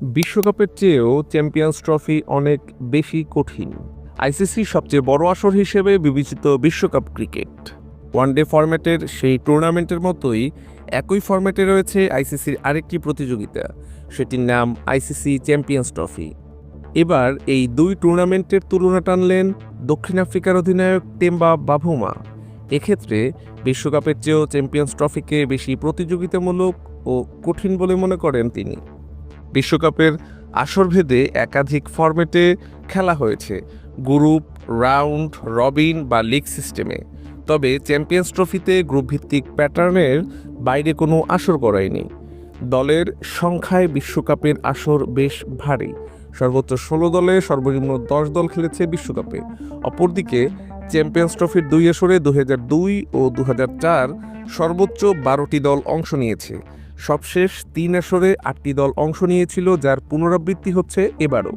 বিশ্বকাপের চেয়েও champions trophy অনেক বেশি কঠিন। আইসিসির সবচেয়ে বড় আসর হিসেবে বিবেচিত বিশ্বকাপ ক্রিকেট। ওয়ানডে ফরম্যাটের সেই টুর্নামেন্টের মতোই একই ফরম্যাটে রয়েছে আইসিসির আরেকটি প্রতিযোগিতা। সেটির নাম আইসিসি চ্যাম্পিয়ন্স ট্রফি এবার এই দুই টুর্নামেন্টের তুলনা টানলেন দক্ষিণ আফ্রিকার অধিনায়ক টেম্বা বাভুমা এক্ষেত্রে বিশ্বকাপের চেয়েও চ্যাম্পিয়ন্স ট্রফিকে বেশি প্রতিযোগিতামূলক ও কঠিন বলে মনে করেন তিনি। বিশ্বকাপের আসরভেদে একাধিক ফরম্যাটে খেলা হয়েছে, গ্রুপ, রাউন্ড, রবিন বা লিগ সিস্টেমে। তবে চ্যাম্পিয়ন্স ট্রফিতে গ্রুপ ভিত্তিক প্যাটার্নের বাইরে কোনো আসর করায়নি দলের সংখ্যায় বিশ্বকাপের আসর বেশ ভারী। সর্বোচ্চ ষোলো দলে সর্বনিম্ন দশ দল খেলেছে বিশ্বকাপে। অপরদিকে চ্যাম্পিয়ন্স ট্রফির দুই আসরে দু ও দু সর্বোচ্চ বারোটি দল অংশ নিয়েছে। সবশেষ তিন আসরে আটটি দল অংশ নিয়েছিল, যার পুনরাবৃত্তি হচ্ছে এবারও।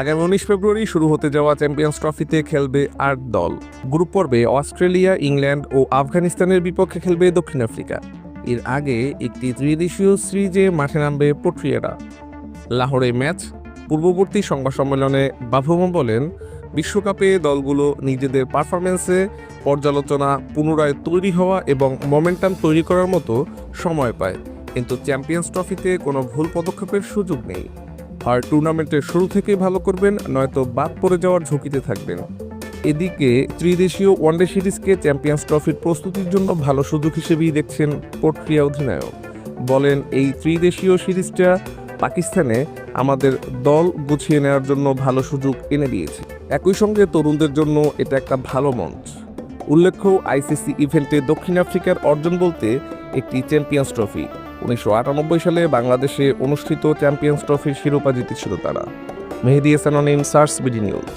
আগামী উনিশ ফেব্রুয়ারি শুরু হতে যাওয়া চ্যাম্পিয়ন্স ট্রফিতে খেলবে আট দল। গ্রুপ পর্বে অস্ট্রেলিয়া, ইংল্যান্ড ও আফগানিস্তানের বিপক্ষে খেলবে দক্ষিণ আফ্রিকা। এর আগে একটি ত্রিদেশীয় সিরিজে মাঠে নামবে পোট্রিয়ারা লাহোরে ম্যাচ, পূর্ববর্তী সংবাদ সম্মেলনে বাভুমা বলেন, বিশ্বকাপে দলগুলো নিজেদের পারফরমেন্সে পর্যালোচনা, পুনরায় তৈরি হওয়া এবং মোমেন্টাম তৈরি করার মতো সময় পায়। কিন্তু চ্যাম্পিয়ন্স ট্রফিতে কোনো ভুল পদক্ষেপের সুযোগ নেই। আর টুর্নামেন্টের শুরু থেকেই ভালো করবেন, নয়তো বাদ পড়ে যাওয়ার ঝুঁকিতে থাকবেন। এদিকে ত্রিদেশীয় ওয়ানডে সিরিজকে চ্যাম্পিয়ন্স ট্রফির প্রস্তুতির জন্য ভালো সুযোগ হিসেবেই দেখছেন পোর্ট্রিয়া অধিনায়ক। বলেন, এই ত্রিদেশীয় সিরিজটা পাকিস্তানে আমাদের দল গুছিয়ে নেওয়ার জন্য ভালো সুযোগ এনে দিয়েছে। একই সঙ্গে তরুণদের জন্য এটা একটা ভালো মঞ্চ। উল্লেখ্য, আইসিসি ইভেন্টে দক্ষিণ আফ্রিকার অর্জন বলতে একটি চ্যাম্পিয়ন্স ট্রফি। উনিশশো আটানব্বই সালে বাংলাদেশে অনুষ্ঠিত চ্যাম্পিয়ন্স ট্রফির শিরোপা জিতেছিল তারা। মেহেদি হাসান অনিম সার্স বিডি নিউজ।